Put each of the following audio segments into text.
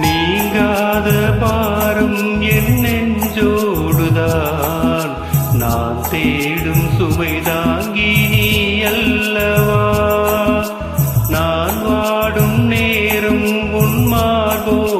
நீங்காத பாரம் என் நெஞ்சோடுதான். நான் தேடும் சுமை தாங்கி நீ அல்லவா? நான் வாடும் நேரம் உன் மார்போடுதான்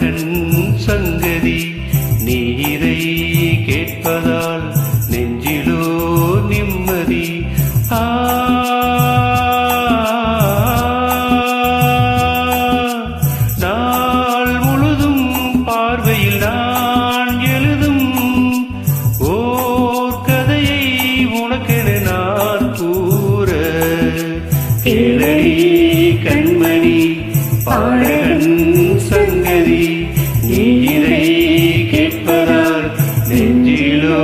மகன் சங்கதி நீரை கேட்பதால் நெஞ்சிலோ நிம்மதி. ஆ. நாள் முழுதும் பார்வையில் நான் எழுதும் ஓர் கதையை உனக்கென நான் கூற. கேளடி கண்மணி பாடகன் சங்கதி நீ இதை கேட்பதால் நெஞ்சிலோ